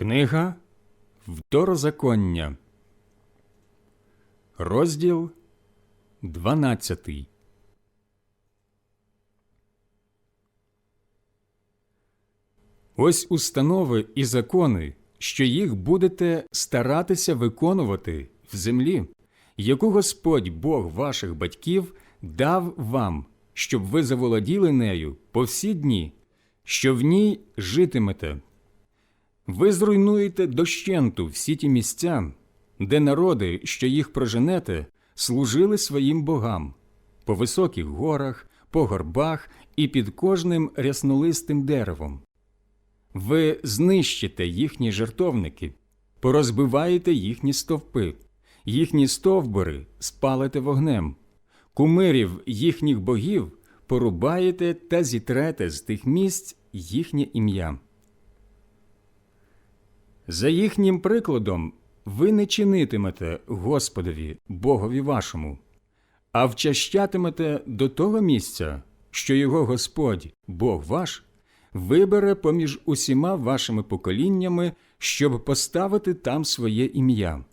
Книга Второзаконня, розділ 12. Ось установи і закони, що їх будете старатися виконувати в землі, яку Господь Бог ваших батьків дав вам, щоб ви заволоділи нею по всі дні, що в ній житимете. Ви зруйнуєте дощенту всі ті місця, де народи, що їх проженете, служили своїм богам по високих горах, по горбах і під кожним ряснолистим деревом. Ви знищите їхні жертовники, порозбиваєте їхні стовпи, їхні стовбури спалите вогнем, кумирів їхніх богів порубаєте та зітрете з тих місць їхнє ім'я. За їхнім прикладом ви не чинитимете Господові, Богові вашому, а вчащатимете до того місця, що його Господь, Бог ваш, вибере поміж усіма вашими поколіннями, щоб поставити там своє ім'я.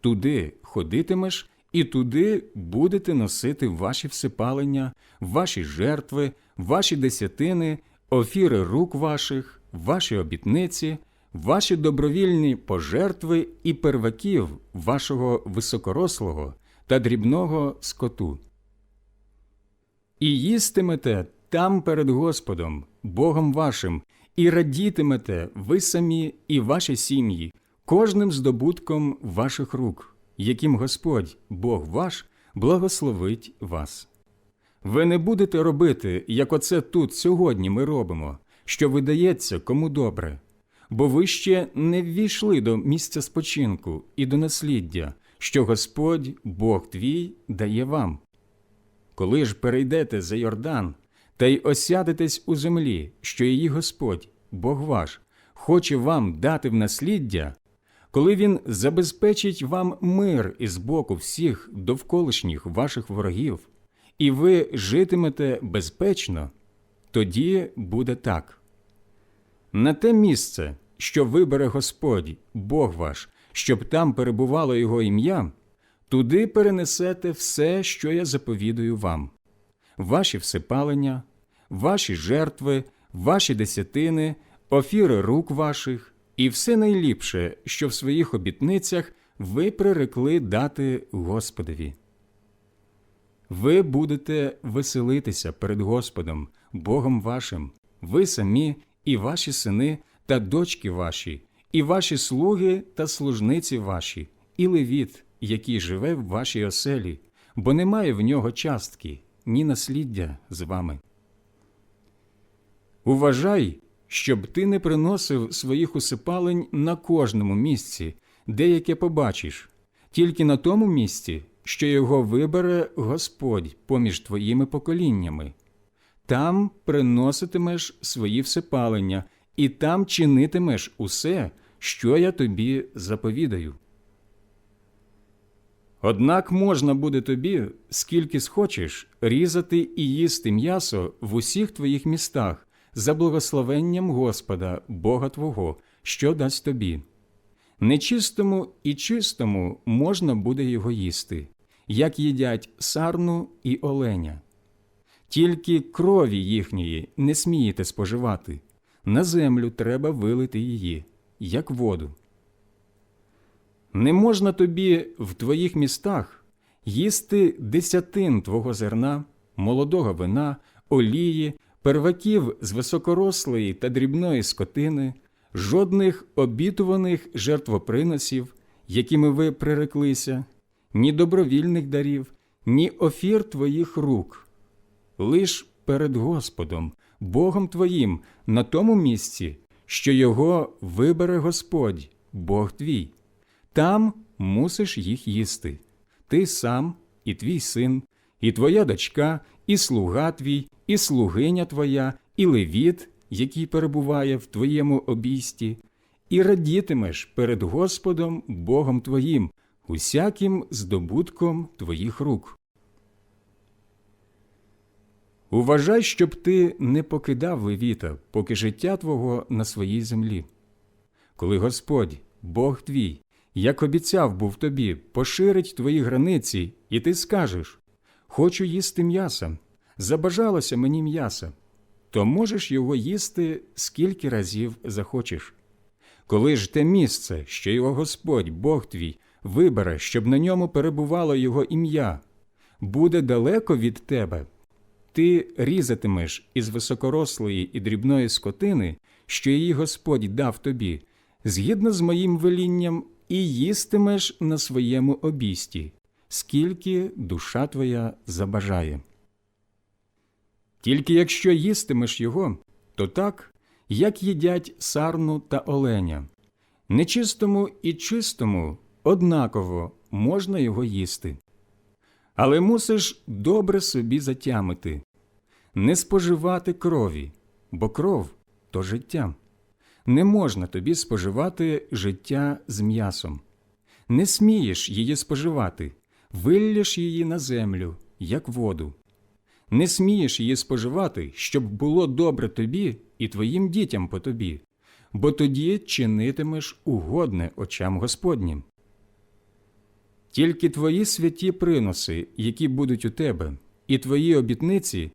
Туди ходитимеш, і туди будете носити ваші всипалення, ваші жертви, ваші десятини, офіри рук ваших, ваші обітниці, ваші добровільні пожертви і перваків вашого високорослого та дрібного скоту. І їстимете там перед Господом, Богом вашим, і радітимете ви самі і ваші сім'ї, кожним здобутком ваших рук, яким Господь, Бог ваш, благословить вас. Ви не будете робити, як оце тут сьогодні ми робимо, що видається кому добре, бо ви ще не ввійшли до місця спочинку і до насліддя, що Господь, Бог твій, дає вам. Коли ж перейдете за Йордан та й осядетесь у землі, що її Господь, Бог ваш, хоче вам дати в насліддя, коли він забезпечить вам мир із боку всіх довколишніх ваших ворогів, і ви житимете безпечно, тоді буде так. На те місце, що вибере Господь, Бог ваш, щоб там перебувало Його ім'я, туди перенесете все, що я заповідую вам, ваші всипалення, ваші жертви, ваші десятини, офіри рук ваших і все найліпше, що в своїх обітницях ви прирекли дати Господові. Ви будете веселитися перед Господом, Богом вашим, ви самі і ваші сини та дочки ваші, і ваші слуги та служниці ваші, і левіт, який живе в вашій оселі, бо немає в нього частки, ні насліддя з вами. Уважай, щоб ти не приносив своїх усипалень на кожному місці, де яке побачиш, тільки на тому місці, що його вибере Господь поміж твоїми поколіннями. Там приноситимеш свої всипалення, і там чинитимеш усе, що я тобі заповідаю. Однак можна буде тобі, скільки схочеш, різати і їсти м'ясо в усіх твоїх містах за благословенням Господа, Бога Твого, що дасть тобі. Нечистому і чистому можна буде його їсти, як їдять сарну і оленя. Тільки крові їхньої не смієте споживати, на землю треба вилити її, як воду. Не можна тобі в твоїх містах їсти десятин твого зерна, молодого вина, олії, перваків з високорослої та дрібної скотини, жодних обітуваних жертвоприносів, якими ви приреклися, ні добровільних дарів, ні офір твоїх рук, лиш перед Господом, Богом твоїм, на тому місці, що його вибере Господь, Бог твій. Там мусиш їх їсти. Ти сам, і твій син, і твоя дочка, і слуга твій, і слугиня твоя, і левіт, який перебуває в твоєму обійсті, і радітимеш перед Господом Богом твоїм, усяким здобутком твоїх рук. Уважай, щоб ти не покидав левіта, поки життя твого на своїй землі. коли Господь, Бог твій, як обіцяв був тобі, поширить твої границі, і ти скажеш Хочу їсти м'яса, забажалося мені м'яса, то можеш його їсти скільки разів захочеш. Коли ж те місце, що його Господь, Бог твій, вибере, щоб на ньому перебувало його ім'я, буде далеко від тебе, ти різатимеш із високорослої і дрібної скотини, що її Господь дав тобі, згідно з моїм велінням, і їстимеш на своєму обісті, скільки душа твоя забажає. Тільки якщо їстимеш його, то так, як їдять сарну та оленя. Нечистому і чистому однаково можна його їсти. Але мусиш добре собі затямити, не споживати крові, бо кров то життя. Не можна тобі споживати життя з м'ясом. Не смієш її споживати, виллєш її на землю, як воду. Не смієш її споживати, щоб було добре тобі і твоїм дітям по тобі, бо тоді чинитимеш угодне очам Господнім. Тільки твої святі приноси, які будуть у тебе, і твої обітниці,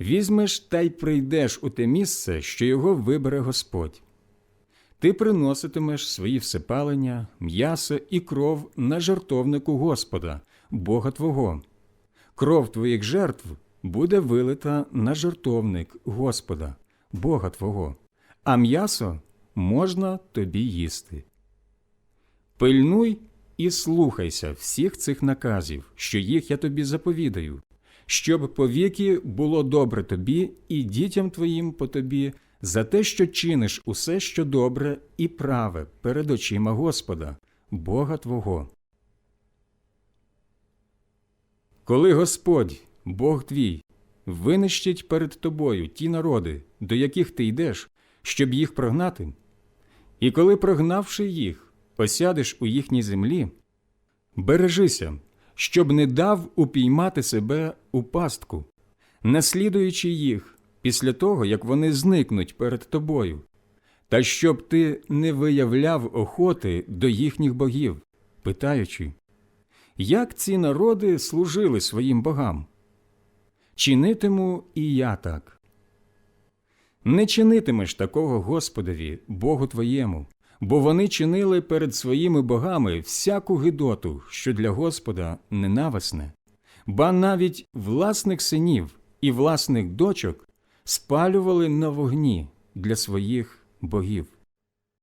візьмеш та й прийдеш у те місце, що його вибере Господь. Ти приноситимеш свої всепалення, м'ясо і кров на жертовнику Господа, Бога Твого. Кров твоїх жертв буде вилита на жертовник Господа, Бога Твого, а м'ясо можна тобі їсти. Пильнуй і слухайся всіх цих наказів, що їх я тобі заповідаю, щоб повіки було добре тобі і дітям твоїм по тобі за те, що чиниш усе, що добре і праве перед очима Господа, Бога Твого. Коли Господь, Бог твій, винищить перед тобою ті народи, до яких ти йдеш, щоб їх прогнати, і коли, прогнавши їх, осядеш у їхній землі, бережися, щоб не дав упіймати себе у пастку, наслідуючи їх після того, як вони зникнуть перед тобою, та щоб ти не виявляв охоти до їхніх богів, питаючи, як ці народи служили своїм богам? Чинитиму і я так. Не чинитимеш такого Господові, Богу твоєму, бо вони чинили перед своїми богами всяку гидоту, що для Господа ненависне, ба навіть власних синів і власних дочок спалювали на вогні для своїх богів.